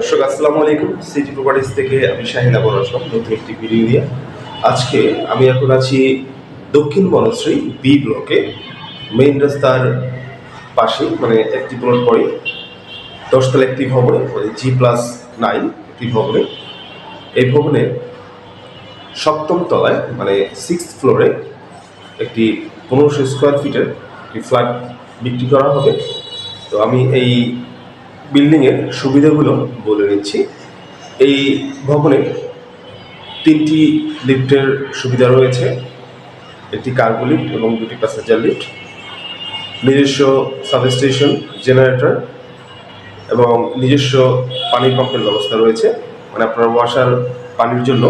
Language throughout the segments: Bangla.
দর্শক, আসসালামু আলাইকুম। সিটি প্রপার্টিজ থেকে আমি শাহিন আবর আসলাম নতুন একটি ভিডিও নিয়ে। আজকে আমি এখন আছি দক্ষিণ বনশ্রী বি ব্লকে মেইন রাস্তার পাশে মানে একটি প্লট পরে, দশতলা একটি ভবনে জি প্লাস নাইন একটি ভবনে। এই ভবনে সপ্তম তলায় মানে সিক্স ফ্লোরে একটি পনেরোশো স্কোয়ার ফিটের একটি ফ্ল্যাট বিক্রি করা হবে। তো আমি এই বিল্ডিংয়ের সুবিধাগুলো বলে নিচ্ছি এই ভবনে তিনটি লিফটের সুবিধা রয়েছে। একটি কার্গো লিফট এবং দুটি প্যাসেঞ্জার লিফট নিজস্ব সাবস্টেশন জেনারেটর এবং নিজস্ব পানি পাম্পের ব্যবস্থা রয়েছে। মানে আপনার ওয়াশার পানির জন্য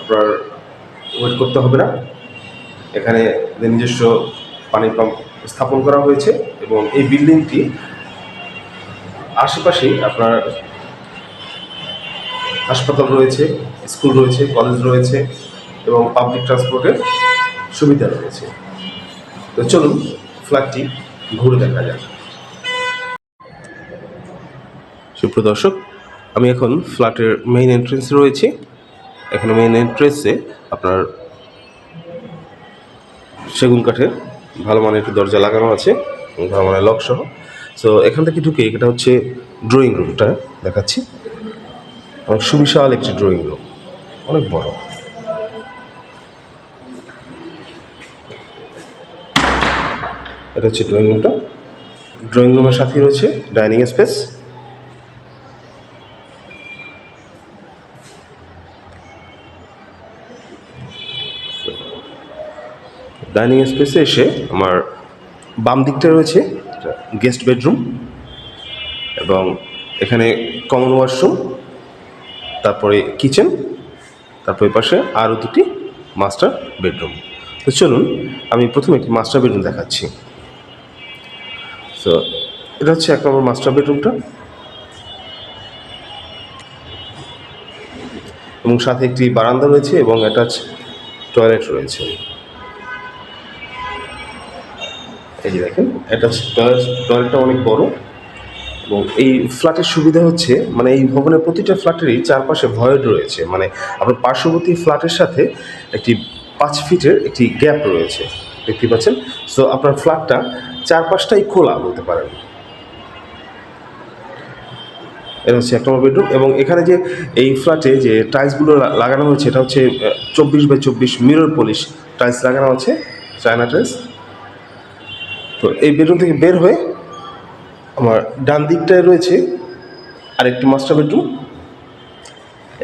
আপনার ওয়েট করতে হবে না। এখানে নিজস্ব পানি পাম্প স্থাপন করা হয়েছে এবং এই বিল্ডিংটি আশেপাশেই আপনার হাসপাতাল রয়েছে, স্কুল রয়েছে, কলেজ রয়েছে এবং পাবলিক ট্রান্সপোর্টের সুবিধা রয়েছে। তো চলুন ফ্ল্যাটটি ঘুরে দেখা যাক। সুপ্রিয় দর্শক, আমি এখন ফ্ল্যাটের মেইন এন্ট্রেন্স রয়েছি। এখানে মেইন এন্ট্রেন্সে আপনার সেগুন কাঠের ভালো মানের একটি দরজা লাগানো আছে ভালো মানের লক সহ। সো এখান থেকে ঢুকে এটা হচ্ছে ড্রয়িং রুমটা দেখাচ্ছি। অনেক সুবিশাল একটি ড্রয়িং রুম অনেক বড়। এটা হচ্ছে ড্রয়িং রুমটা ড্রয়িং রুমের সাথে রয়েছে ডাইনিং স্পেস ডাইনিং স্পেসে এসে আমার বাম দিকটা রয়েছে। গেস্ট বেডরুম এবং এখানে কমন ওয়াশরুম, তারপরে কিচেন, তারপরে পাশে আরও দুটি মাস্টার বেডরুম। তো চলুন, আমি প্রথমে একটি মাস্টার বেডরুম দেখাচ্ছি। তো এটা হচ্ছে এক নম্বর মাস্টার বেডরুমটা। এবং সাথে একটি বারান্দা রয়েছে এবং অ্যাটাচ টয়লেট রয়েছে। এই যে দেখেন টয়লেট টয়লেটটা অনেক বড়। এবং এই ফ্ল্যাটের সুবিধা হচ্ছে মানে এই ভবনের প্রতিটা ফ্ল্যাটেরই চারপাশে ভয়েড রয়েছে। মানে আপনার পার্শ্ববর্তী ফ্ল্যাটের সাথে একটি পাঁচ ফিটের একটি গ্যাপ রয়েছে। দেখতে পাচ্ছেন? সো আপনার ফ্ল্যাটটা চারপাশটাই খোলা বলতে পারেন। এটা হচ্ছে এক নম্বর বেডরুম এবং এখানে যে এই ফ্ল্যাটে যে টাইলসগুলো লাগানো হয়েছে, এটা হচ্ছে চব্বিশ বাই চব্বিশ মিরর পলিশ টাইলস লাগানো আছে, চায়না টাইলস। তো এই বেডরুম থেকে বের হয়ে আমার ডান দিকটায় রয়েছে আরেকটি মাস্টার বেডরুম।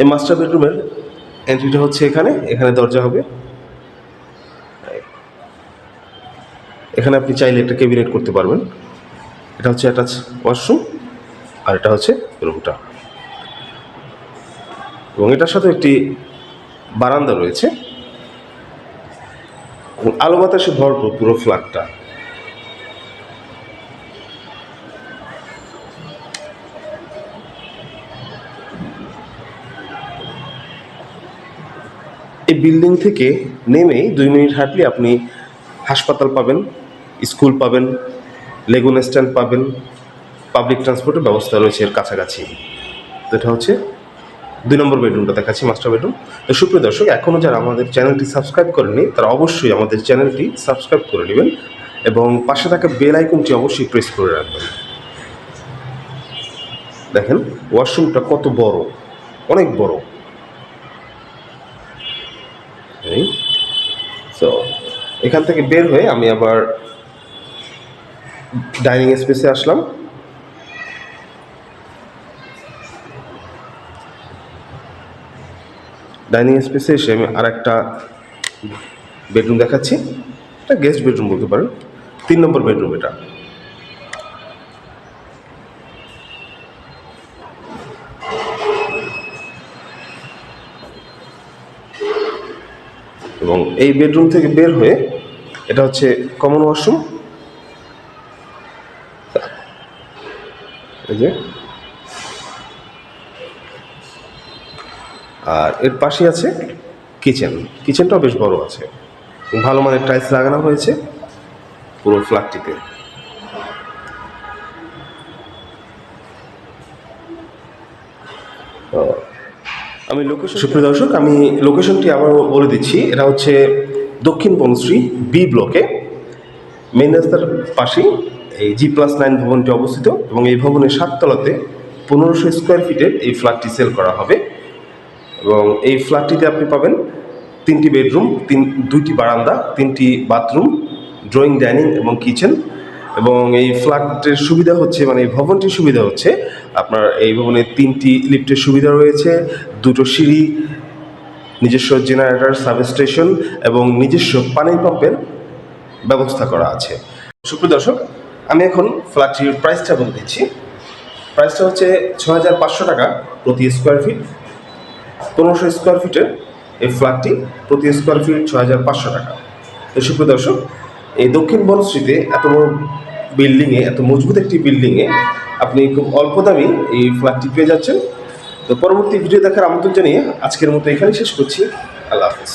এই মাস্টার বেডরুমের এন্ট্রিটা হচ্ছে এখানে এখানে দরজা হবে। এখানে আপনি চাইলে একটা ক্যাবিনেট করতে পারবেন। এটা হচ্ছে অ্যাটাচ ওয়াশরুম আর এটা হচ্ছে রুমটা। এবং এটার সাথে একটি বারান্দা রয়েছে। আলো বাতাসে ভরপুর পুরো ফ্ল্যাটটা। বিল্ডিং থেকে নেমে দুই মিনিট হাঁটলে আপনি হাসপাতাল পাবেন, স্কুল পাবেন লেগুন স্ট্যান্ড পাবেন পাবলিক ট্রান্সপোর্টের ব্যবস্থা রয়েছে এর কাছাকাছি। তো এটা হচ্ছে দুই নম্বর বেডরুমটা দেখাচ্ছি মাস্টার বেডরুম তো সুপ্রিয় দর্শক এখনও যারা আমাদের চ্যানেলটি সাবস্ক্রাইব করেনি তারা অবশ্যই আমাদের চ্যানেলটি সাবস্ক্রাইব করে নেবেন এবং পাশে থাকা বেল আইকনটি অবশ্যই প্রেস করে রাখবেন। দেখেন ওয়াশরুমটা কত বড়, অনেক বড়। এই সো এখান থেকে বের হয়ে আমি আবার ডাইনিং স্পেসে আসলাম। ডাইনিং স্পেসে এসে আমি আর একটা বেডরুম দেখাচ্ছি। এটা গেস্ট বেডরুম বলতে পারেন। তিন নম্বর বেডরুম এটা। এবং এই বেডরুম থেকে বের হয়ে এটা হচ্ছে কমন ওয়াশরুম এই যে। আর এর পাশে আছে কিচেন কিচেনটাও বেশ বড় আছে। ভালো মানের টাইলস লাগানো হয়েছে পুরো ফ্ল্যাটটিতে তো আমি লোকেশন সুপ্রিয় দর্শক, আমি লোকেশনটি আবার বলে দিচ্ছি। এটা হচ্ছে দক্ষিণ বনশ্রী বি ব্লকে। মেন রাস্তার পাশেই এই জি প্লাস নাইন ভবনটি অবস্থিত এবং এই ভবনের সাততলাতে পনেরোশো স্কোয়ার ফিটের এই ফ্ল্যাটটি সেল করা হবে। এবং এই ফ্ল্যাটটিতে আপনি পাবেন তিনটি বেডরুম তিন, দুইটি বারান্দা, তিনটি বাথরুম ড্রয়িং ডাইনিং এবং কিচেন এবং এই ফ্ল্যাটের সুবিধা হচ্ছে মানে এই ভবনটির সুবিধা হচ্ছে আপনার এই ভবনে তিনটি লিফটের সুবিধা রয়েছে, দুটো সিঁড়ি, নিজস্ব জেনারেটর সাবস্টেশন এবং নিজস্ব পানির পাম্পের ব্যবস্থা করা আছে। সুপ্রিয় দর্শক, আমি এখন ফ্ল্যাটটির প্রাইসটা বলে দিচ্ছি। প্রাইসটা হচ্ছে ছ হাজার পাঁচশো টাকা প্রতি স্কোয়ার ফিট পনেরোশো স্কোয়ার ফিটের এই ফ্ল্যাটটি প্রতি স্কোয়ার ফিট ছ হাজার পাঁচশো টাকা। সুপ্রিয় দর্শক, এই দক্ষিণ বনশ্রীতে এত বড় বিল্ডিংয়ে, এত মজবুত একটি বিল্ডিংয়ে আপনি খুব অল্প দামি এই ফ্ল্যাটটি পেয়ে যাচ্ছেন। তো পরবর্তী ভিডিও দেখার আমন্ত্রণ জানিয়ে আজকের মতো এখানে শেষ করছি। আল্লাহ হাফিজ।